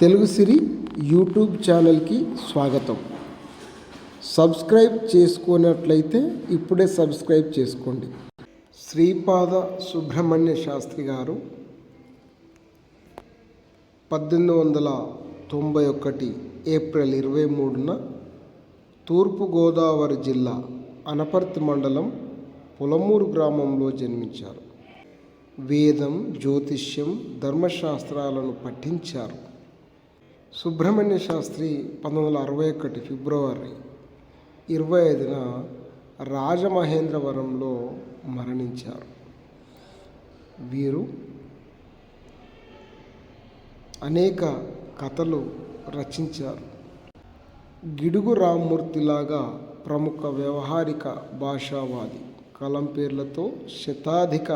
తెలుగు సిరి YouTube ఛానల్కి స్వాగతం. Subscribe చేసుకున్నట్లయితే ఇప్పుడే సబ్స్క్రైబ్ చేసుకోండి. శ్రీపాద సుబ్రహ్మణ్య శాస్త్రి గారు పద్దెనిమిది వందల తొంభై ఒకటి ఏప్రిల్ ఇరవై మూడున తూర్పుగోదావరి జిల్లా అనపర్తి మండలం పులమూరు గ్రామంలో జన్మించారు. వేదం జ్యోతిష్యం ధర్మశాస్త్రాలను పఠించారు. సుబ్రహ్మణ్య శాస్త్రి పంతొమ్మిది వందల అరవై ఒకటి ఫిబ్రవరి ఇరవై ఐదున రాజమహేంద్రవరంలో మరణించారు. వీరు అనేక కథలు రచించారు. గిడుగు రామ్మూర్తిలాగా ప్రముఖ వ్యవహారిక భాషావాది కలం పేర్లతో శతాధిక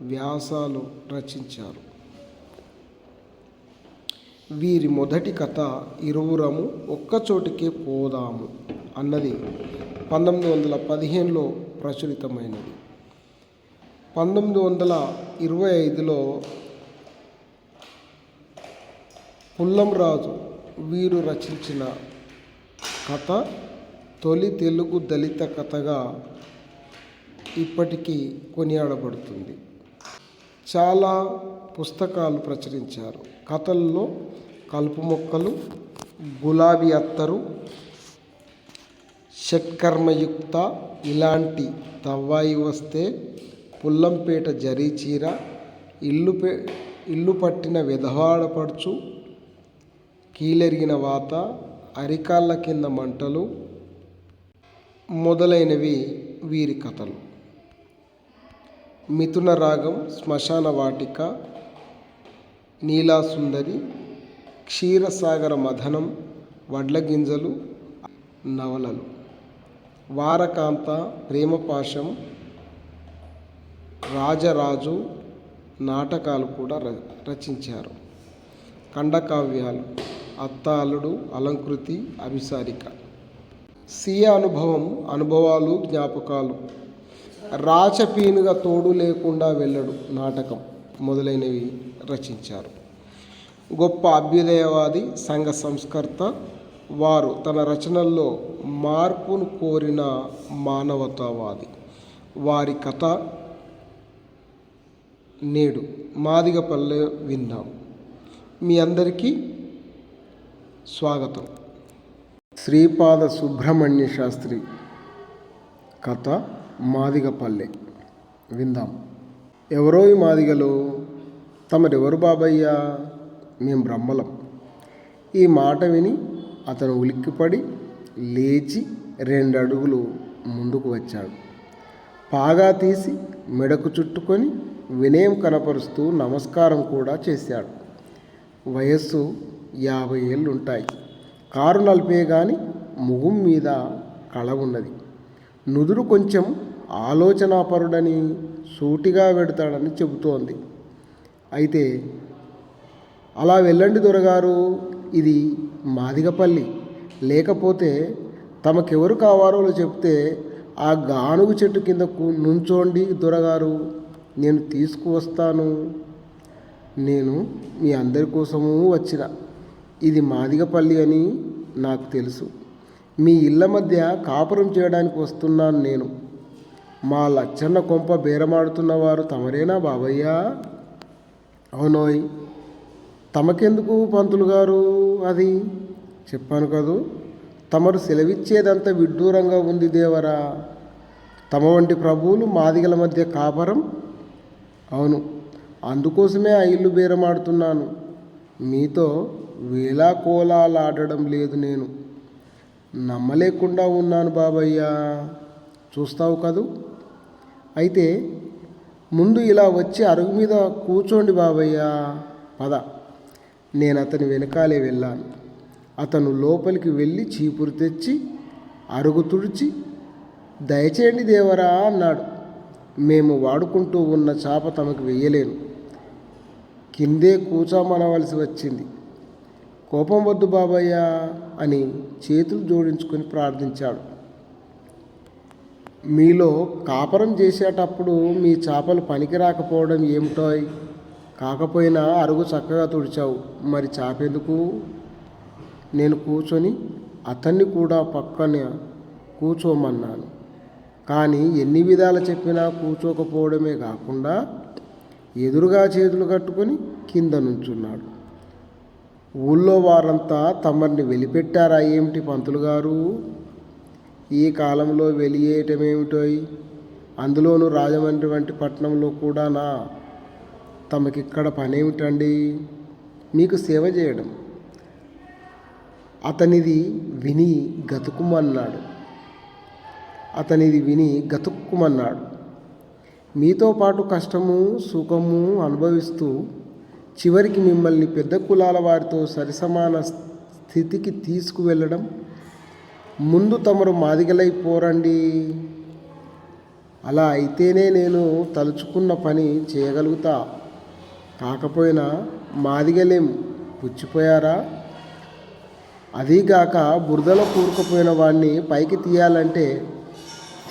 వ్యాసాలు రచించారు. వీరి మొదటి కథ ఇరువురము ఒక్కచోటికే పోదాము అన్నది పంతొమ్మిది వందల పదిహేనులో ప్రచురితమైనది. పంతొమ్మిది వందల ఇరవై ఐదులో పుల్లంరాజు వీరు రచించిన కథ తొలి తెలుగు దళిత కథగా ఇప్పటికీ కొనియాడబడుతుంది. చాలా పుస్తకాలు ప్రచురించారు. కథల్లో కలుపు మొక్కలు గులాబీ అత్తరు షట్కర్మయుక్త ఇలాంటి తవ్వాయి వస్తే పుల్లంపేట జరీ చీర ఇల్లు పే ఇల్లు పట్టిన విధవాడపడుచు కీలెరిగిన వాత అరికాళ్ళ కింద మంటలు మొదలైనవి వీరి కథలు. మిథున రాగం శ్మశాన వాటిక నీలాసుందరి క్షీరసాగర మథనం వడ్ల గింజలు నవలలు. వారకాంత ప్రేమపాశం రాజరాజు నాటకాలు కూడా ర రచించారు. ఖండకావ్యాలు అత్తాలుడు అలంకృతి అభిసారిక. సీయ అనుభవం అనుభవాలు జ్ఞాపకాలు. రాచపీనుగా తోడు లేకుండా వెళ్ళడు నాటకం మొదలైనవి రచించారు. గొప్ప అభ్యుదయవాది సంఘ సంస్కర్త వారు తన రచనల్లో మార్పును కోరిన మానవతావాది. వారి కథ నేడు మాదిగపల్లె విందాం మీ అందరికీ స్వాగతం. శ్రీపాద సుబ్రహ్మణ్య శాస్త్రి కథ మాదిగపల్లె. విందాం. ఎవరో ఈ మాదిగలు? తమరెవరు బాబయ్య? మేం బ్రహ్మలం. ఈ మాట విని అతను ఉలిక్కిపడి లేచి రెండు అడుగులు ముందుకు వచ్చాడు. పాగా తీసి మెడకు చుట్టుకొని వినయం కనపరుస్తూ నమస్కారం కూడా చేశాడు. వయస్సు యాభై ఏళ్ళు ఉంటాయి కారు నలిపే కానీ ముఖం మీద కళ ఉన్నది. నుదురు కొంచెం ఆలోచనాపరుడని సూటిగా పెడతాడని చెబుతోంది. అయితే అలా వెళ్ళండి దొరగారు ఇది మాదిగపల్లి. లేకపోతే తమకెవరు కావాలో చెప్తే ఆ గానుగు చెట్టు కింద నుంచోండి దొరగారు నేను తీసుకువస్తాను. నేను మీ అందరి కోసము వచ్చిన. ఇది మాదిగపల్లి అని నాకు తెలుసు. మీ ఇళ్ళ మధ్య కాపురం చేయడానికి వస్తున్నాను నేను. మా లచ్చన్న కొంప బేరమాడుతున్నవారు తమరేనా బాబయ్య? అవునోయ్ తమకెందుకు పంతులు గారు అది? చెప్పాను కదూ తమరు సెలవిచ్చేదంతా విడ్డూరంగా ఉంది దేవరా. తమ వంటి ప్రభువులు మాదిగల మధ్య కాపరం? అవును అందుకోసమే ఆ ఇల్లు బేరమాడుతున్నాను. మీతో వేలాకోలాలాడడం లేదు నేను. నమ్మలేకుండా ఉన్నాను బాబయ్యా. చూస్తావు కదూ? అయితే ముందు ఇలా వచ్చి అరుగు మీద కూర్చోండి బాబయ్యా. పద. నేను అతని వెనకాలే వెళ్ళాను. అతను లోపలికి వెళ్ళి చీపురు తెచ్చి అరుగు తుడిచి దయచేయండి దేవరా అన్నాడు. మేము వాడుకుంటూ ఉన్న చాప తమకు వెయ్యలేను కిందే కూచామనవలసి వచ్చింది. కోపం వద్దు బాబయ్య అని చేతులు జోడించుకొని ప్రార్థించాడు. మీలో కాపరం చేసేటప్పుడు మీ చేపలు పనికి రాకపోవడం ఏమిటో కాకపోయినా అరుగు చక్కగా తుడిచావు. మరి చాపెందుకు? నేను కూర్చొని అతన్ని కూడా పక్కన కూర్చోమన్నాను. కానీ ఎన్ని విధాలు చెప్పినా కూర్చోకపోవడమే కాకుండా ఎదురుగా చేతులు కట్టుకొని కింద నుంచున్నాడు. ఊళ్ళో వారంతా తమరిని వెలిపెట్టారా ఏమిటి పంతులు గారు? ఈ కాలంలో వెలియేయటమేమిటోయ్ అందులోనూ రాజమండ్రి వంటి పట్టణంలో కూడానా? తమకిక్కడ పనేమిటండి? మీకు సేవ చేయడం. అతనిది విని గతుకుమన్నాడు. అతనిది విని గతుక్కుమన్నాడు. మీతో పాటు కష్టము సుఖము అనుభవిస్తూ చివరికి మిమ్మల్ని పెద్ద కులాల వారితో సరిసమాన స్థితికి తీసుకువెళ్ళడం. ముందు తమరు మాదిగలైపోరండి అలా అయితేనే నేను తలుచుకున్న పని చేయగలుగుతా. కాకపోయినా మాదిగలేం పుచ్చిపోయారా? అదీగాక బురదలో కూరుకుపోయిన వాడిని పైకి తీయాలంటే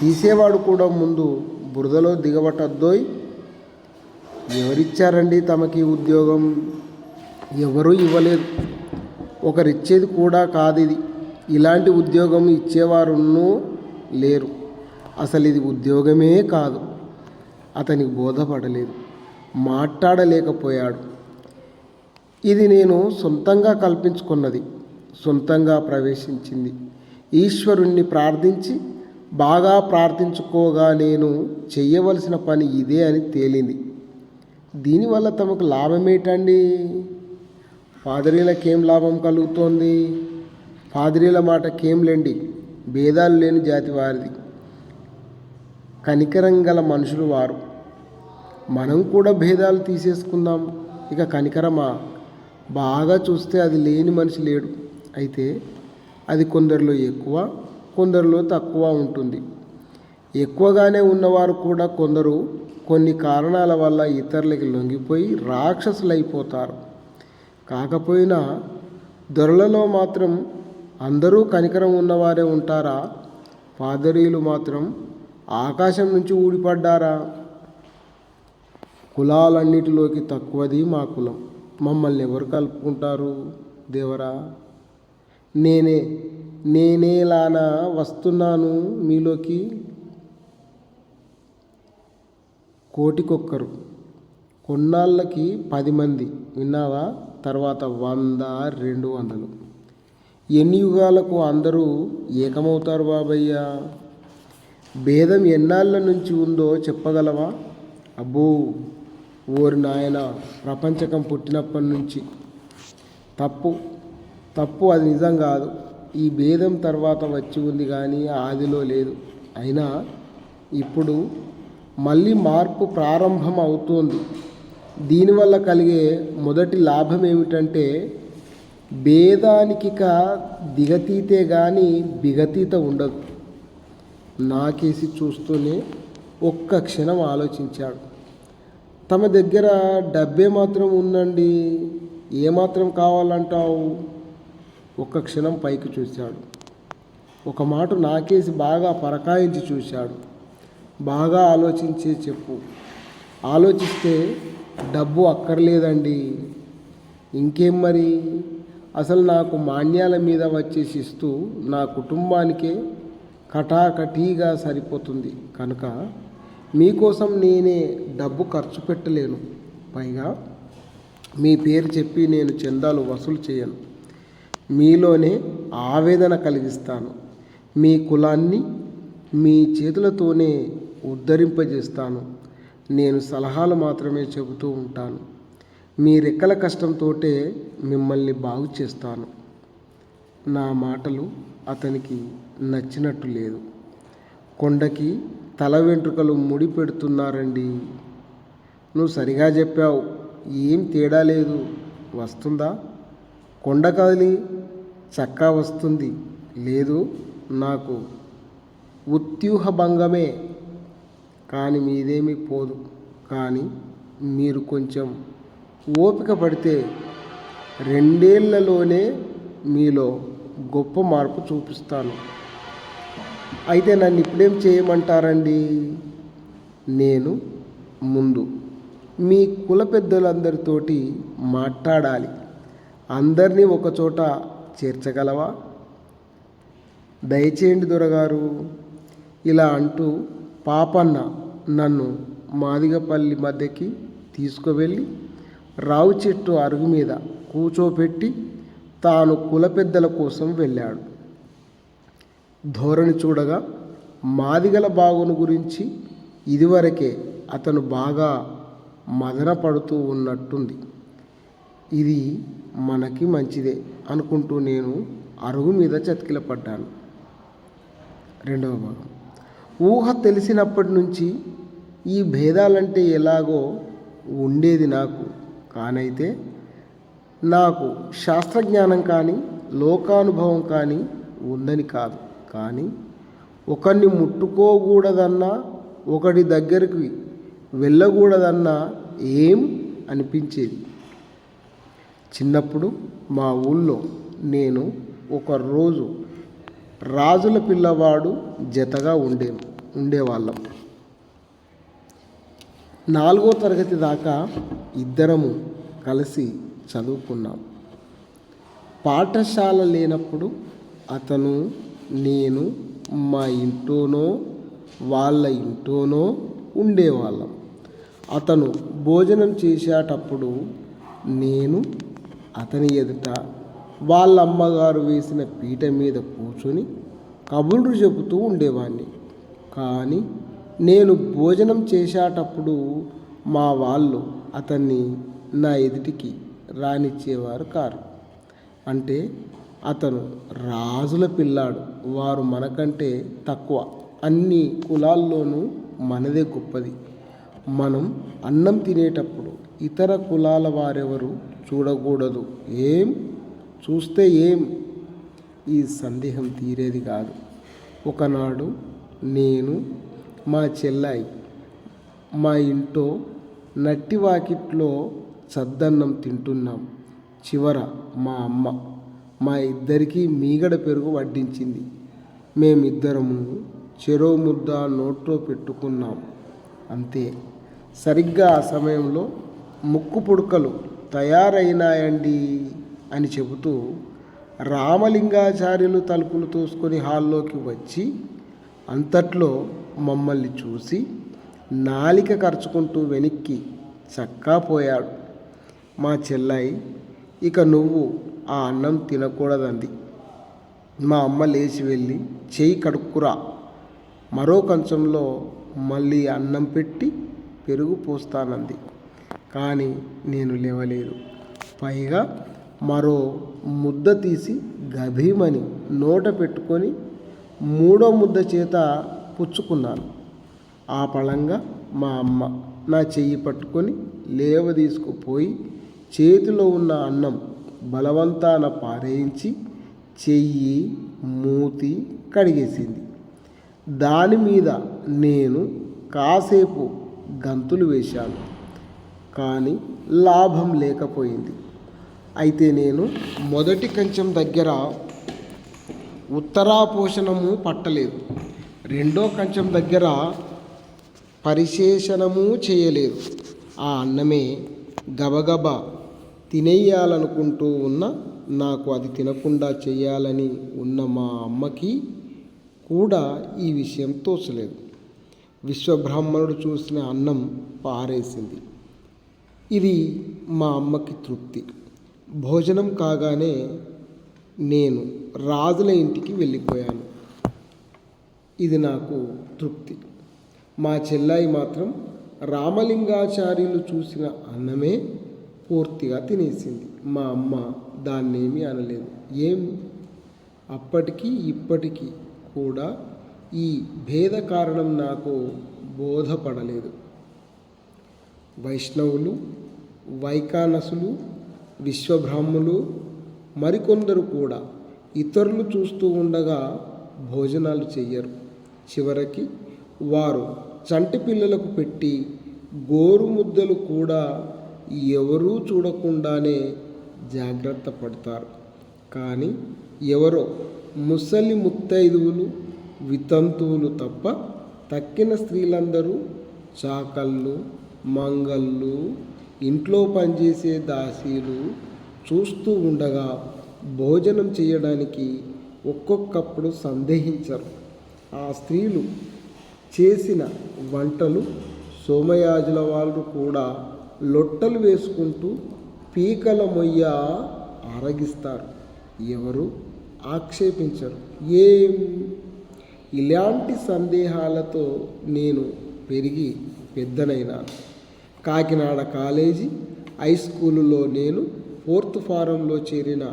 తీసేవాడు కూడా ముందు బురదలో దిగబట్టద్దోయ్ ఎవరిచ్చారండి తమకి ఉద్యోగం? ఎవరూ ఇవ్వలేదు. ఒకరిచ్చేది కూడా కాదు ఇది ఇలాంటి ఉద్యోగం ఇచ్చేవారున్నూ లేరు. అసలు ఇది ఉద్యోగమే కాదు. అతనికి బోధపడలేదు. మాట్లాడలేకపోయాడు. ఇది నేను సొంతంగా కల్పించుకున్నది. సొంతంగా ప్రవేశించింది. ఈశ్వరుణ్ణి ప్రార్థించి బాగా ప్రార్థించుకోగా నేను చేయవలసిన పని ఇదే అని తేలింది. దీనివల్ల తమకు లాభమేటండి? పాదరీలకేం లాభం కలుగుతోంది? పాదరీల మాటకేం లేండి. భేదాలు లేని జాతి వారిది. కనికరం గల మనుషులు వారు. మనం కూడా భేదాలు తీసేసుకుందాం. ఇక కనికరమా? బాగా చూస్తే అది లేని మనిషి లేడు. అయితే అది కొందరిలో ఎక్కువ కొందరిలో తక్కువ ఉంటుంది. ఎక్కువగానే ఉన్నవారు కూడా కొందరు కొన్ని కారణాల వల్ల ఇతరులకి లొంగిపోయి రాక్షసులైపోతారు. కాకపోయినా దొరలలో మాత్రం అందరూ కనికరం ఉన్నవారే ఉంటారా? పాదరీలు మాత్రం ఆకాశం నుంచి ఊడిపడ్డారా? కులాలన్నిటిలోకి తక్కువది మా కులం. మమ్మల్ని ఎవరు కలుపుకుంటారు దేవరా? నేనే నేనేలానా వస్తున్నాను మీలోకి? కోటికొక్కరు. కొన్నాళ్ళకి పది మంది విన్నావా? తర్వాత వంద రెండు వందలు. ఎన్ని యుగాలకు అందరూ ఏకమవుతారు బాబయ్య? భేదం ఎన్నాళ్ళ నుంచి ఉందో చెప్పగలవా? అబ్బో! ఓరి నాయన ప్రపంచకం పుట్టినప్పటి నుంచి. తప్పు. తప్పు అది నిజం కాదు. ఈ భేదం తర్వాత వచ్చి ఉంది కానీ ఆదిలో లేదు. అయినా ఇప్పుడు మళ్ళీ మార్పు ప్రారంభం అవుతోంది దీనివల్ల కలిగే మొదటి లాభం ఏమిటంటే భేదానికిక దిగతీతే కానీ బిగతీత ఉండదు. నాకేసి చూస్తూనే ఒక్క క్షణం ఆలోచించాడు. తమ దగ్గర డబ్బే మాత్రం ఉందండి ఏమాత్రం కావాలంటావు? ఒక్క క్షణం పైకి చూశాడు. ఒక మాట నాకేసి బాగా పరకాయించి చూశాడు. బాగా ఆలోచించి చెప్పు. ఆలోచిస్తే డబ్బు అక్కర్లేదండి. ఇంకేం మరి? అసలు నాకు మాన్యాల మీద వచ్చే శిస్తు నా కుటుంబానికే కటాకటీగా సరిపోతుంది. కనుక మీకోసం నేనే డబ్బు ఖర్చు పెట్టలేను. పైగా మీ పేరు చెప్పి నేను చందాలు వసూలు చేయను. మీలోనే ఆవేదన కలిగిస్తాను. మీ కులాన్ని మీ చేతులతోనే ఉద్ధరింపజేస్తాను. నేను సలహాలు మాత్రమే చెబుతూ ఉంటాను. మీ రెక్కల కష్టంతోటే మిమ్మల్ని బాగు చేస్తాను. నా మాటలు అతనికి నచ్చినట్టు లేదు. కొండకి తల వెంట్రుకలు ముడి పెడుతున్నారండి. నువ్వు సరిగా చెప్పావు. ఏం తేడా లేదు. వస్తుందా? కొండ కదిలి చక్కా వస్తుంది. లేదు నాకు ఉత్యూహ భంగమే కానీ మీదేమీ పోదు. కానీ మీరు కొంచెం ఓపిక పడితే రెండేళ్ళలోనే మీలో గొప్ప మార్పు చూపిస్తాను. అయితే నన్ను ఇప్పుడేం చేయమంటారండి? నేను ముందు మీ కుల పెద్దలందరితోటి మాట్లాడాలి. అందరినీ ఒకచోట చేర్చగలవా? దయచేయండి దొరగారు. ఇలా అంటూ పాపన్న నన్ను మాదిగపల్లి మధ్యకి తీసుకువెళ్ళి రావు చెట్టు అరుగు మీద కూచోపెట్టి తాను కుల పెద్దల కోసం వెళ్ళాడు. ధోరణి చూడగా మాదిగల బాగును గురించి ఇదివరకే అతను బాగా మదన పడుతూ ఉన్నట్టుంది. ఇది మనకి మంచిదే అనుకుంటూ నేను అరుగు మీద చతికిల పడ్డాను రెండవ భాగం. ఊహ తెలిసినప్పటి నుంచి ఈ భేదాలంటే ఎలాగో ఉండేది నాకు. కానైతే నాకు శాస్త్రజ్ఞానం కానీ లోకానుభవం కానీ ఉందని కాదు. కానీ ఒకరిని ముట్టుకోకూడదన్నా ఒకటి దగ్గరికి వెళ్ళకూడదన్నా ఏం అనిపించేది? చిన్నప్పుడు మా ఊళ్ళో నేను ఒకరోజు రాజుల పిల్లవాడు జతగా ఉండేను. ఉండేవాళ్ళం. నాలుగో తరగతి దాకా ఇద్దరము కలిసి చదువుకున్నాం. పాఠశాల లేనప్పుడు అతను నేను మా ఇంట్లోనో వాళ్ళ ఇంట్లోనో ఉండేవాళ్ళం. అతను భోజనం చేసేటప్పుడు నేను అతని ఎదుట వాళ్ళ అమ్మగారు వేసిన పీట మీద కూర్చొని కబుర్లు చెబుతూ ఉండేవాడిని కానీ నేను భోజనం చేసేటప్పుడు మా వాళ్ళు అతన్ని నా ఎదుటికి రానిచ్చేవారు కారు. అంటే అతను రాజుల పిల్లాడు వారు మనకంటే తక్కువ. అన్ని కులాల్లోనూ మనదే గొప్పది. మనం అన్నం తినేటప్పుడు ఇతర కులాల వారెవరు చూడకూడదు. ఏం? చూస్తే ఏం? ఈ సందేహం తీరేది కాదు. ఒకనాడు నేను మా చెల్లాయి మా ఇంట్లో నట్టి వాకిట్లో సద్దన్నం తింటున్నాం. చివర మా అమ్మ మా ఇద్దరికీ మీగడ పెరుగు వడ్డించింది. మేమిద్దరము చెరో ముద్ద నోట్లో పెట్టుకున్నాం. అంతే. సరిగ్గా ఆ సమయంలో ముక్కు పుడకలు తయారైనాయండి అని చెబుతూ రామలింగాచార్యులు తలుపులు తోసుకొని హాల్లోకి వచ్చి అంతట్లో మమ్మల్ని చూసి నాలిక ఖర్చుకుంటూ వెనక్కి చక్కా పోయాడు. మా చెల్లాయి ఇక నువ్వు ఆ అన్నం తినకూడదంది. మా అమ్మ లేచి వెళ్ళి చేయి కడుక్కురా. మరో కంచంలో మళ్ళీ అన్నం పెట్టి పెరుగు పోస్తానంది. కానీ నేను లేవలేదు. పైగా మరో ముద్ద తీసి గభీమని నోట పెట్టుకొని మూడో ముద్ద చేత పుచ్చుకున్నాను. ఆ పళంగా మా అమ్మ నా చెయ్యి పట్టుకొని లేవ తీసుకుపోయి చేతిలో ఉన్న అన్నం బలవంతాన పారేయించి చెయ్యి మూతి కడిగేసింది. దాని మీద నేను కాసేపు గంతులు వేశాను. కానీ లాభం లేకపోయింది. అయితే నేను మొదటి కంచెం దగ్గర ఉత్తరాపోషణము పట్టలేదు. రెండో కంచెం దగ్గర పరిశేషణము చేయలేదు. ఆ అన్నమే గబగబా తినేయాలనుకుంటూ ఉన్న నాకు అది తినకుండా చేయాలని ఉన్న మా అమ్మకి కూడా ఈ విషయం తోచలేదు. విశ్వబ్రాహ్మణుడు చూసిన అన్నం పారేసింది. ఇది మా అమ్మకి తృప్తి. భోజనం కాగానే నేను రాజుల ఇంటికి వెళ్ళిపోయాను. ఇది నాకు తృప్తి. మా చెల్లాయి మాత్రం రామలింగాచార్యులు చూసిన అన్నమే పూర్తిగా తినేసింది. మా అమ్మ దాన్నేమీ అనలేదు. ఏం? అప్పటికి ఇప్పటికీ కూడా ఈ భేద కారణం నాకు బోధపడలేదు. వైష్ణవులు వైకానసులు విశ్వబ్రాహ్ములు మరికొందరు కూడా ఇతరులు చూస్తూ ఉండగా భోజనాలు చెయ్యరు. చివరికి వారు చంటి పిల్లలకు పెట్టి గోరు ముద్దలు కూడా ఎవరూ చూడకుండానే జాగ్రత్త పడతారు. కానీ ఎవరో ముసలి ముత్తైదువులు వితంతువులు తప్ప తక్కిన స్త్రీలందరూ చాకళ్ళు మంగళ్ళు ఇంట్లో పనిచేసే దాసీలు చూస్తూ ఉండగా భోజనం చేయడానికి ఒక్కొక్కప్పుడు సందేహించరు. ఆ స్త్రీలు చేసిన వంటలు సోమయాజుల వాళ్ళు కూడా లొట్టలు వేసుకుంటూ పీకల మొయ్య ఆరగిస్తారు. ఎవరు? ఆక్షేపించరు. ఏం? ఇలాంటి సందేహాలతో నేను పెరిగి పెద్దనైనాను. కాకినాడ కాలేజీ హై స్కూలులో నేను ఫోర్త్ ఫారంలో చేరిన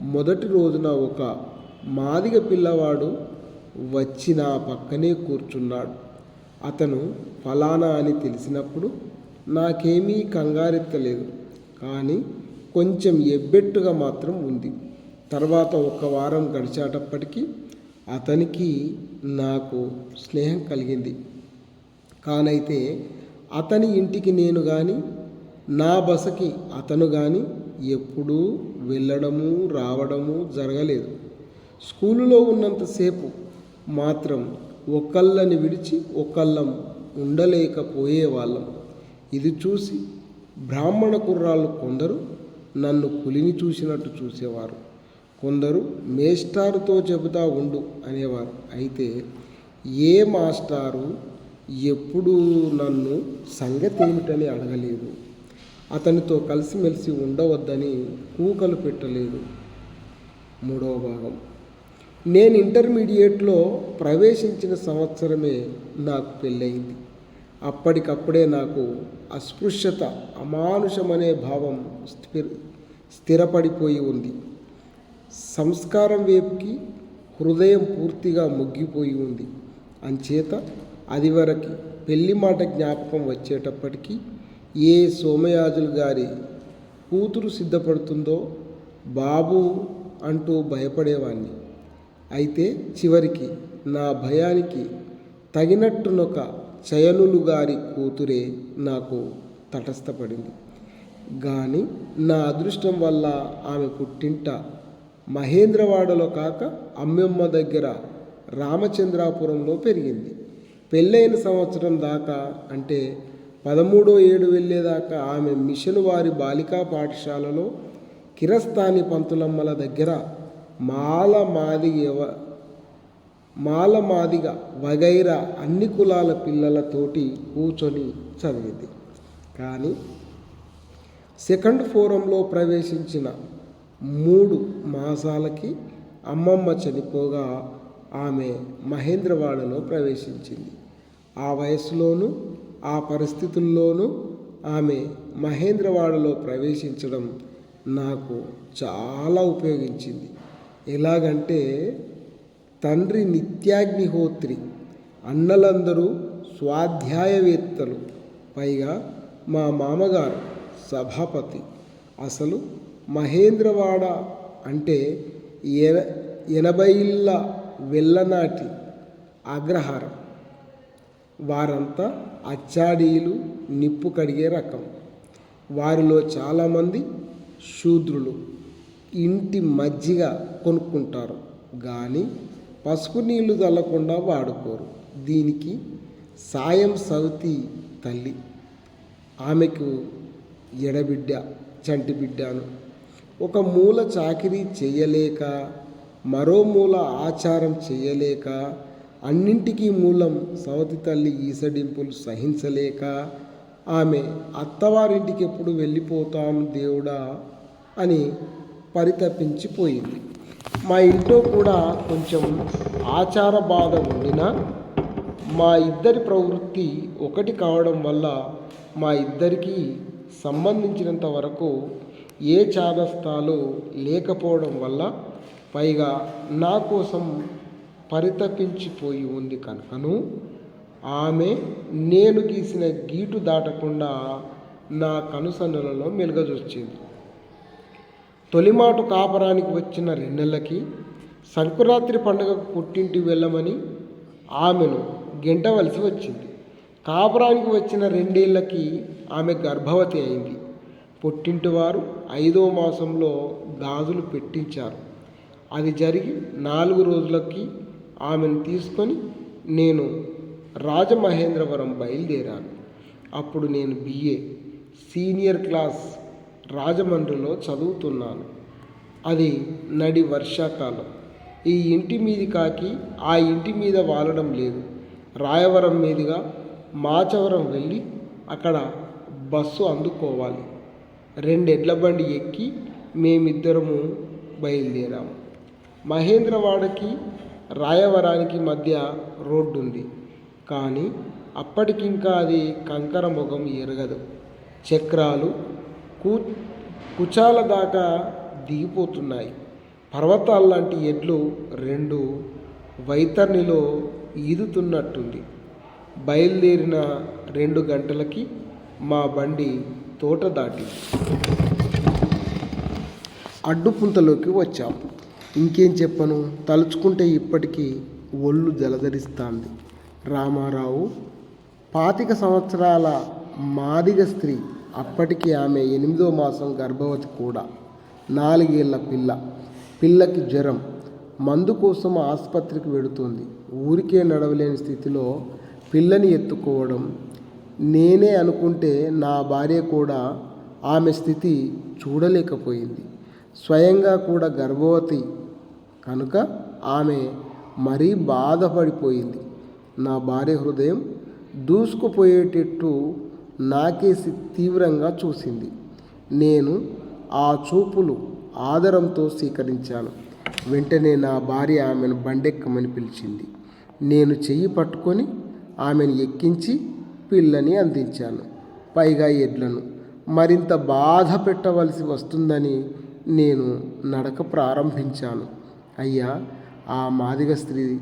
మొదటి రోజున ఒక మాదిగ పిల్లవాడు వచ్చి నా పక్కనే కూర్చున్నాడు. అతను ఫలానా అని తెలిసినప్పుడు నాకేమీ కంగారెత్తలేదు. కానీ కొంచెం ఎబ్బెట్టుగా మాత్రం ఉంది. తర్వాత ఒక వారం గడిచేటప్పటికీ అతనికి నాకు స్నేహం కలిగింది. కానైతే అతని ఇంటికి నేను కానీ నా బసకి అతను కానీ ఎప్పుడూ వెళ్ళడము రావడము జరగలేదు. స్కూలులో ఉన్నంతసేపు మాత్రం ఒకళ్ళని విడిచి ఒకళ్ళం ఉండలేకపోయేవాళ్ళం. ఇది చూసి బ్రాహ్మణ కుర్రాళ్ళు కొందరు నన్ను పులిని చూసినట్టు చూసేవారు. కొందరు మేస్టారుతో చెబుతా ఉండు అనేవారు. అయితే ఏ మాస్టారు ఎప్పుడూ నన్ను సంగతి ఏమిటని అడగలేదు. అతనితో కలిసిమెలిసి ఉండవద్దని కూకలు పెట్టలేదు. మూడవ భాగం. నేను ఇంటర్మీడియట్లో ప్రవేశించిన సంవత్సరమే నాకు పెళ్ళయింది. అప్పటికప్పుడే నాకు అస్పృశ్యత అమానుషమనే భావం స్థిర స్థిరపడిపోయి ఉంది. సంస్కారం వైపుకి హృదయం పూర్తిగా ముగ్గిపోయి ఉంది. అంచేత అది వరకు పెళ్ళి మాట జ్ఞాపకం వచ్చేటప్పటికీ ఏ సోమయాజులు గారి కూతురు సిద్ధపడుతుందో బాబు అంటూ భయపడేవాణ్ణి. అయితే చివరికి నా భయానికి తగినట్టునొక చయనులు గారి కూతురే నాకు తటస్థపడింది. కానీ నా అదృష్టం వల్ల ఆమె పుట్టింట మహేంద్రవాడలో కాక అమ్మమ్మ దగ్గర రామచంద్రాపురంలో పెరిగింది. పెళ్ళైన సంవత్సరం దాకా అంటే పదమూడో ఏడు వెళ్ళేదాకా ఆమె మిషన్ వారి బాలికా పాఠశాలలో కిరస్థాని పంతులమ్మల దగ్గర మాల మాదిగ ఎవ- మాల మాదిగ వగైరా అన్ని కులాల పిల్లలతోటి కూర్చొని చదివింది. కానీ సెకండ్ ఫోరంలో ప్రవేశించిన మూడు మాసాలకి అమ్మమ్మ చనిపోగా ఆమె మహేంద్రవాడలో ప్రవేశించింది. ఆ వయసులోనూ ఆ పరిస్థితుల్లోనూ ఆమె మహేంద్రవాడలో ప్రవేశించడం నాకు చాలా ఉపయోగించింది. ఎలాగంటే తండ్రి నిత్యాగ్నిహోత్రి అన్నలందరూ స్వాధ్యాయవేత్తలు పైగా మా మామగారు సభాపతి. అసలు మహేంద్రవాడ అంటే ఎన ఎనభై ఇళ్ళ వెళ్ళనాటి అగ్రహారం. వారంతా అచ్చాడీలు నిప్పు కడిగే రకం. వారిలో చాలామంది శూద్రులు ఇంటి మజ్జిగ కొనుక్కుంటారు కానీ పసుపు నీళ్ళు చల్లకుండా వాడుకోరు. దీనికి సాయం సౌతి తల్లి. ఆమెకు ఎడబిడ్డ చంటి బిడ్డను. ఒక మూల చాకిరీ చేయలేక మరో మూల ఆచారం చేయలేక అన్నింటికీ మూలం సవతి తల్లి ఈసడింపులు సహించలేక ఆమె అత్తవారింటికి ఎప్పుడు వెళ్ళిపోతాను దేవుడా అని పరితపించిపోయింది. మా ఇంట్లో కూడా కొంచెం ఆచార బాధ ఉండినా మా ఇద్దరి ప్రవృత్తి ఒకటి కావడం వల్ల మా ఇద్దరికి సంబంధించినంత వరకు ఏ చాదస్తాలు లేకపోవడం వల్ల పైగా నా కోసం పరితపించిపోయి ఉంది కనుకను ఆమె నేను గీసిన గీటు దాటకుండా నా కనుసన్నలలో మెలుగజొచ్చింది. తొలిమాటు కాపరానికి వచ్చిన రెండెళ్ళకి సంకురాత్రి పండుగకు పుట్టింటి వెళ్ళమని ఆమెను గెంటవలసి వచ్చింది. కాపురానికి వచ్చిన రెండేళ్ళకి ఆమె గర్భవతి అయింది. పుట్టింటి వారు ఐదో మాసంలో గాజులు పెట్టించారు. అది జరిగి నాలుగు రోజులకి ఆమెను తీసుకొని నేను రాజమహేంద్రవరం బయలుదేరాను. అప్పుడు నేను బిఏ సీనియర్ క్లాస్ రాజమండ్రిలో చదువుతున్నాను. అది నడి వర్షాకాలం. ఈ ఇంటి మీది కాకి ఆ ఇంటి మీద వాలడం లేదు. రాయవరం మీదుగా మాచవరం వెళ్ళి అక్కడ బస్సు అందుకోవాలి. రెండెడ్ల బండి ఎక్కి మేమిద్దరము బయలుదేరాము. మహేంద్రవాడకి రాయవరానికి మధ్య రోడ్డు ఉంది కానీ అప్పటికింకా అది కంకర ముఖం ఎరగదు. చక్రాలు కు కుచాల దాకా దిగిపోతున్నాయి. పర్వతాల్లాంటి ఎడ్లు రెండు వైతర్నిలో ఈదుతున్నట్టుంది. బయలుదేరిన రెండు గంటలకి మా బండి తోట దాటి అడ్డుపుంతలోకి వచ్చాం. ఇంకేం చెప్పను? తలుచుకుంటే ఇప్పటికీ ఒళ్ళు జలధరిస్తాంది. రామారావు పాతిక సంవత్సరాల మాదిగ స్త్రీ అప్పటికి ఆమె ఎనిమిదో మాసం గర్భవతి కూడా. నాలుగేళ్ళ పిల్ల. పిల్లకి జ్వరం. మందు కోసం ఆసుపత్రికి వెడుతుంది ఊరికే నడవలేని స్థితిలో పిల్లని ఎత్తుకోవడం నేనే అనుకుంటే నా భార్య కూడా ఆమె స్థితి చూడలేకపోయింది. స్వయంగా కూడా గర్భవతి కనుక ఆమె మరీ బాధపడిపోయింది. నా భార్య హృదయం దూసుకుపోయేటట్టు నాకేసి తీవ్రంగా చూసింది. నేను ఆ చూపులు ఆదరంతో స్వీకరించాను. వెంటనే నా భార్య ఆమెను బండెక్కమని పిలిచింది. నేను చెయ్యి పట్టుకొని ఆమెను ఎక్కించి పిల్లని అందించాను. పైగా ఎడ్లను. మరింత బాధ పెట్టవలసి వస్తుందని నేను నడక ప్రారంభించాను. అయ్యా ఆ మాదిగ స్త్రీ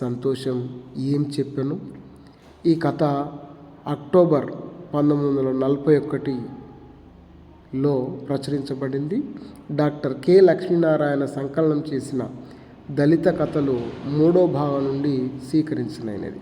సంతోషం ఏం చెప్పాను? ఈ కథ అక్టోబర్ పంతొమ్మిది వందల నలభై ఒకటిలో ప్రచురించబడింది. డాక్టర్ కె లక్ష్మీనారాయణ సంకలనం చేసిన దళిత కథలు మూడో భాగం నుండి స్వీకరించినది